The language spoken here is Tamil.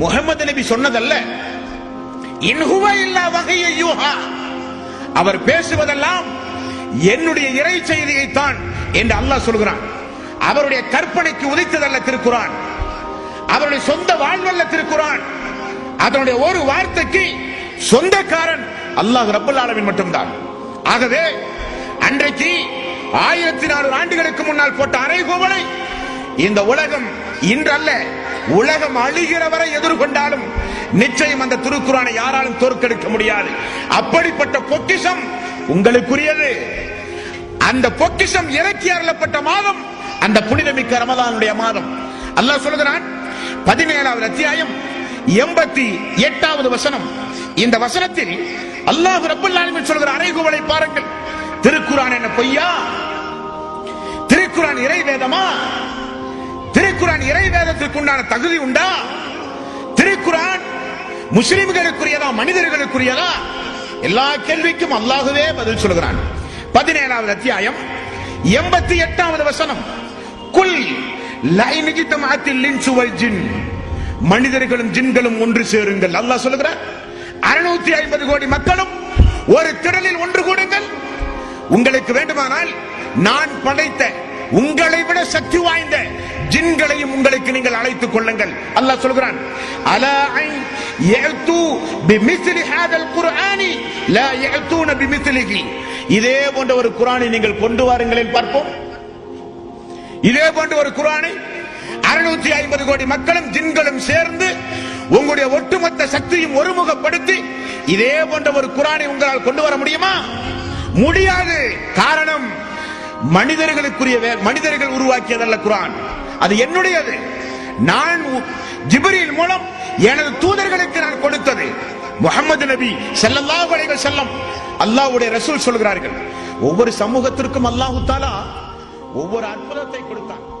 முகமது நபி சொன்னதல்ல. இன்ஹுவ இல்லா வகைய யூஹா. அவர் பேசுவதெல்லாம் என்னுடைய இறை செய்தியைத்தான் என்று அல்லாஹ் சொல்கிறான். அவருடைய கற்பனைக்கு உதித்ததல்ல திருக்குறான் அவருடைய சொந்த வாழ்வல்ல திருக்குறான் அதனுடைய ஒரு வார்த்தைக்கு சொந்தக்காரன் அல்லாஹ் ரப்பல் ஆலமின் மட்டும்தான். ஆகவே அன்றைக்கு ஆயிரத்தி நானூறு ஆண்டுகளுக்கு முன்னால் போட்ட அரைகோவலை இந்த உலகம் இன்றல்ல. உலகம் அழிகிறவரை எதிர்கொண்டாலும் நிச்சயம் அந்த திருக்குறானை யாராலும் தோற்கெடுக்க முடியாது. அப்படிப்பட்ட பொக்கிஷம் உங்களுக்குரியது. அந்த பொக்கிஷம் இறக்கி அருளப்பட்ட மாதம் அந்த புனிதமிக்க ரமதானுடைய மாதம். அல்லாஹ் சொல்கிறான் பதினேழாவது அத்தியாயம் எண்பத்தி எட்டாவது வசனம். இந்த வசனத்தில் அல்லாஹ் ரப்பல் ஆலமின் சொல்கிற அறைகூவலை பாருங்கள். திருக்குறான் என்ன பொய்யா? திருக்குறான் இறை வேதமா? திருக்குறான் வேதத்திற்கு உண்டான தகுதி உண்டா? திருக்குறான் முஸ்லிம்களுக்குரியதா மனிதர்களுக்குரியதா? எல்லா கேள்விக்கும் அல்லாஹுவே பதில் சொல்கிறான். பதினேழாவது அத்தியாயம் எண்பத்தி எட்டாவது வசனம். குல் மனிதர்களும் ஜின்களும் ஒன்று சேருங்கள். அல்லாஹ் சொல்லுகிறார் அறுநூத்தி ஐம்பது கோடி மக்களும் ஒரு திடலில் ஒன்று கூடுங்கள். உங்களுக்கு வேண்டுமானால் நான் படைத்த உங்களை விட சக்தி வாய்ந்த ஜின்களையும் உங்களுக்கு நீங்கள் அழைத்துக் கொள்ளுங்கள். அல்லாஹ் சொல்கிறான் அலா ஐன் யஅது பிமிஸ்லி ஹாதல் குர்ஆனி லா யஅதூன பிமிஸ்லிஹி. இதே போன்ற ஒரு குர்ஆனை நீங்கள் கொண்டு வாருங்களேன் பார்ப்போம். இதே போன்ற ஒரு குர்ஆனை அறுநூத்தி ஐம்பது கோடி மக்களும் ஜின்களும் சேர்ந்து உங்களுடைய ஒட்டுமொத்த சக்தியும் ஒருமுகப்படுத்தி இதே போன்ற ஒரு குரானை உங்களால் கொண்டு வர முடியுமா? முடியாது. காரணம் மனிதர்களுக்குரிய மனிதர்கள் உருவாக்கியதல்ல குரான் அது என்னுடையது. நான் உ- ஜிப்ரீல் மூலம் எனது தூதர்களுக்கு நான் கொடுத்தது. முகமது நபி செல்லல்லா அலைஹி செல்லம் அல்லாஹ்வுடைய ரசூல் சொல்கிறார்கள். ஒவ்வொரு சமூகத்திற்கும் அல்லாஹ் தாலா ஒவ்வொரு அற்புதத்தை கொடுத்தான்.